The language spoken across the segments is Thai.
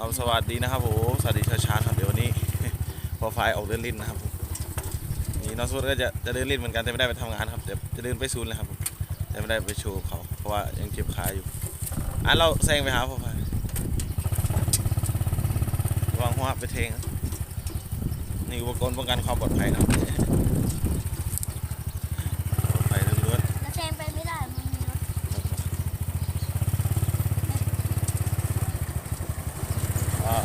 เอาสวัสดีนะครับผมสวัสดีเช้าช้าๆครับเดี๋ยววันนี้พอไฟออกเดินลิ้นนะครับผมนี่น้องสุดก็จะจะเดินลิ้นเหมือนกันแต่ไม่ได้ไปทำงานครับเดี๋ยวจะเดินไปศูนเลยครับผมแต่ไม่ได้ไปโชว์เขาเพราะว่ายังเจ็บขาอยู่อะเราแซงไปหาพอไฟวังหัวไปเทงนี่อุปกรณ์ป้องกันความปลอดภัยนะครับปลอดภัยล้วน แล้วแซงไปไม่ได้ มันมีรถ ๆอ่า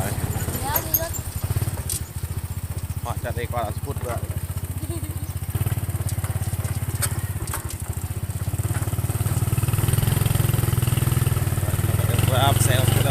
แล้วมีรถ เหมาะจัดเอกก่อนเอาพูดด้วยครับแซงพูดแ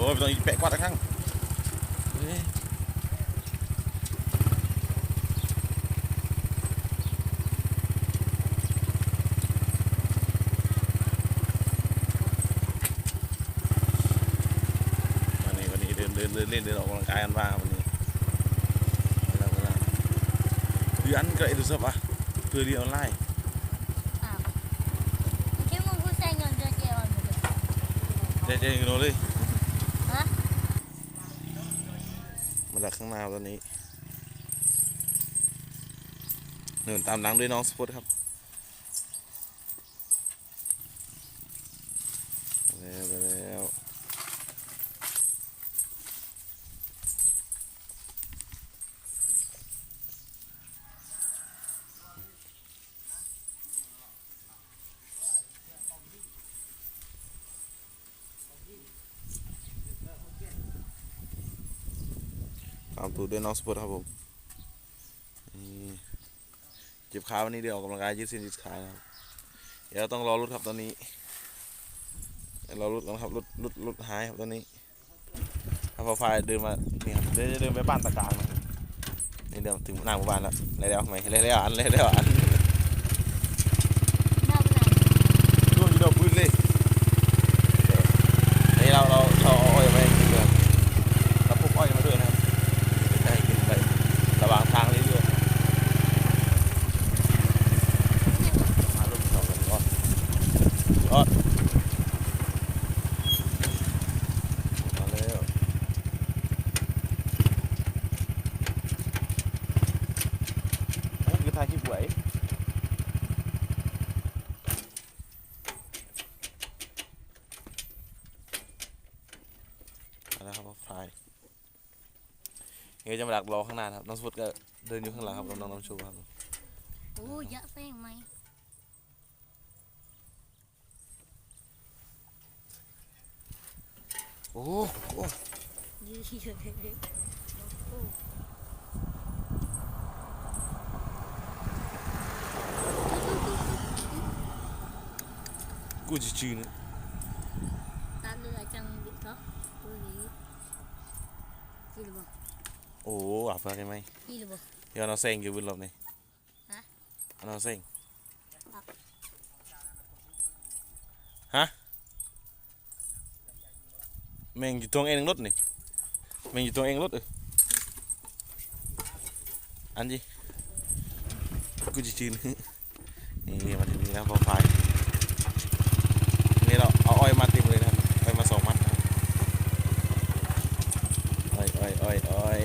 ล้วตอนนี้โอ้ยสิ่งจริงๆเลยจะเพื่อนตรงนี้รถ มาจากข้างหน้าตอนนี้หนึ่งตามหลังด้วยน้องสปอตครับไปแล้วไปแล้ว ตามตูดด้วยน้องสปอตครับผมนี่เจ็บขาวันนี้เดี๋ยวออกกำลังกายยืดเส้นยืดขานะครับเดี๋ยวต้องรอรถครับตอนนี้เดี๋ยวรอรถก่อนครับรถรถรถหายครับตอนนี้ถ้าพอไฟเดินมานี่ครับเดี๋ยวจะเดินไปบ้านตะการนะครับนี่เดี๋ยวถึงหน้าหมู่บ้านแล้วเลยแล้วไหมเลยแล้วอันเลยแล้วอันหน้าไปไหนดูอยู่ดอกปืนเลยนี่เราเราเราเอาอ้อยไปกินเลยเราพกอ้อยมาด้วยนะครับจะให้กินไประหว่างทางเรื่อยๆมาลูกสองกันก่อนรอดมาแล้วโอ้ยคือทายคลิปไหว นะครับพายเดี๋ยวจะมาดักรอข้างหน้านะครับน้องสปุตก็เดินอยู่ข้างหลังครับน้องน้องชูครับโอ้ยเยอะแซงไหมโอ้โหยืดเยอะกูจะชื่อนะตาเรือจังดิเนาะตัวนี้พี่หรือเปล่าโอ้อาบอะไรไหมพี่หรือเปล่าเดี๋ยวน้ องเซ็งอยู่บนรถนี่ฮะน้องเซ็งครับฮะแม่งอยู่ตรงเองรถนี่แม่งอยู่ตรงเองรถเอออันจีกูจะชื่อนะนี่มาถึงนี่แล้วพอไฟนี่เราเอาอ้อยมาเต็มเลยนะครับอ้อยมาสองมัดนะครับอ้อยอ้อยอ้อยอ้อย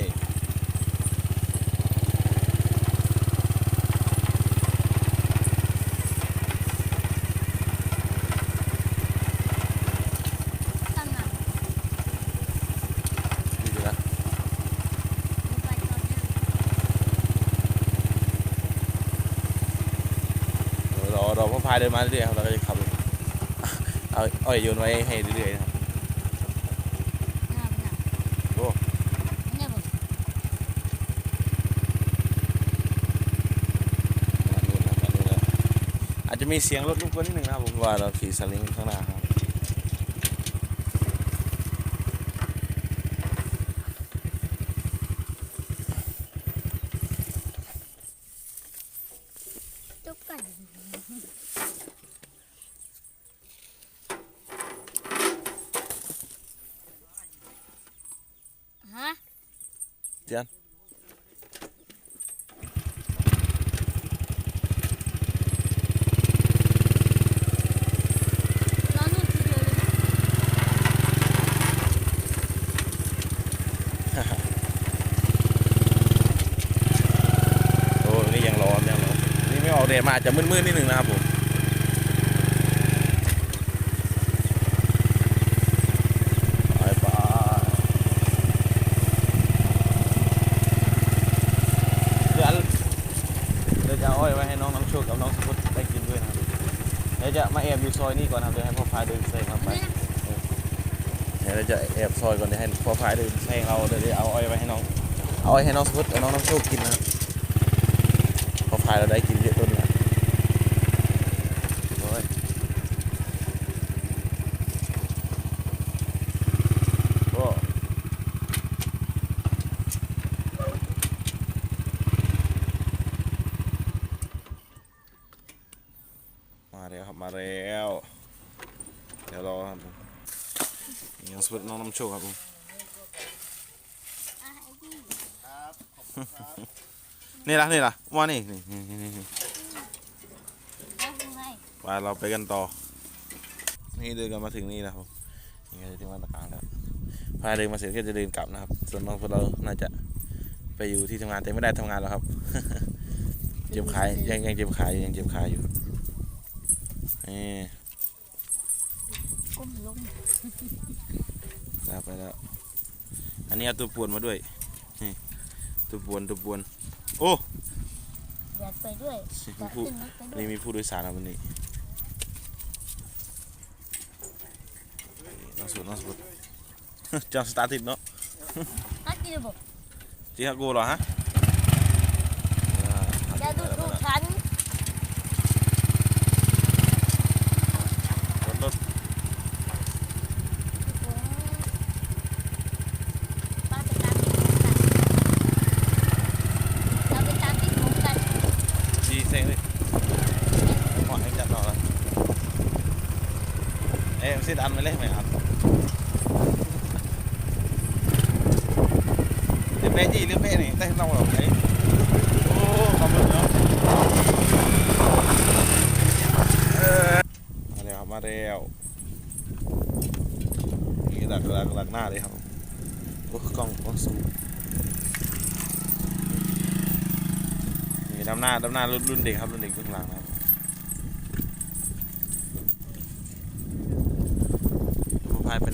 ตั้งหนัก ดีอยู่นะ มึงไปตอนนี้ เดี๋ยวรอรอพ่อพายเดินมาเรื่อยๆครับเราก็จะขับรถเอาอ้อยโยนไว้ให้เรื่อยๆนะครับหน้าไปไหนโอ้เนี่ยบอกอันนู้นครับอันนู้นครับอาจจะมีเสียงรถรบกวนนิดนึงนะครับผมว่าเราขี่สลิงข้างหน้าครับ เจียนโอ้นี่ยังร้อนยังร้อนนี่ไม่ออกแดดมาอาจจะมืดๆนิดหนึ่งนะครับผม ดี๋ยวจะมาแอบอยู่ซอยนี้ก่อนนะครับเดี๋ยวให้พ่อพายเดินแซงเราไปเดี๋ยวเราจะแอบซอยก่อนเดี๋ยวให้พ่อพายเดินแซงเราเดี๋ยวจะเอาอ้อยไว้ให้น้องเอาอ้อยให้น้องสมพุทธกับน้องน้องโชคกินนะพ่อพายเราได้กินเยอะต้นนะวโอ้ยโอ้มาแล้วครับมาแล้ว เดี๋ยวรอครับผม นี่น้องสมพุทธน้องน้ำโชคครับผมอะนี่ละนี่ละว่านี่นี่นี่นี่นี่เอาทำไปเราไปกันต่อ นี่เดินกันมาถึงนี่แล้วครับนี่ก็จะถึงมาตรการแล้วพาเดินมาเสร็จก็จะเดินกลับนะครับ ส่วนน้องพวกเราน่าจะไปอยู่ที่ทำงานแต่ไม่ได้ทำงานแล้วครับเจ็บขายยังยังเจ็บขายยังเจ็บขายอยู่นี่ก้มลง แล้วไปแล้ว อันนี้เอาตัวปวนมาด้วย นี่ ตัวปวนตัวปวน โอ้อยากไปด้วยอยากผู้ขึ้นรถไปด้วยนี่มีผู้โดยสารครับวันนี้น้องสุดน้องสุดจอสตาร์ทติดเนาะฮักกินบอกจริงครับกูเหรอฮะ อย่าดูถูกฉัน รถรถ ป้าไปตามที่ผมกันเราไปตามที่ผมกัน ดีเซ็งเลยหอให้จัดต่อเลย เอ้ยซิดอันไปเลยไหมครับเดี๋ยวเป๊ะจีหรือเป๊ะนี่ได้ต้องหรอไอ้โอ้ขอบคุณเนาะเออมาแล้วมาแล้วนี่หลักหลักหลักหน้าเลยครับโอ้กล้องกล้องสูงนี่ดำหน้าดำหน้ารุ่นรุ่นเด็กครับรุ่นเด็กรุ่นหลังนะครับ ผู้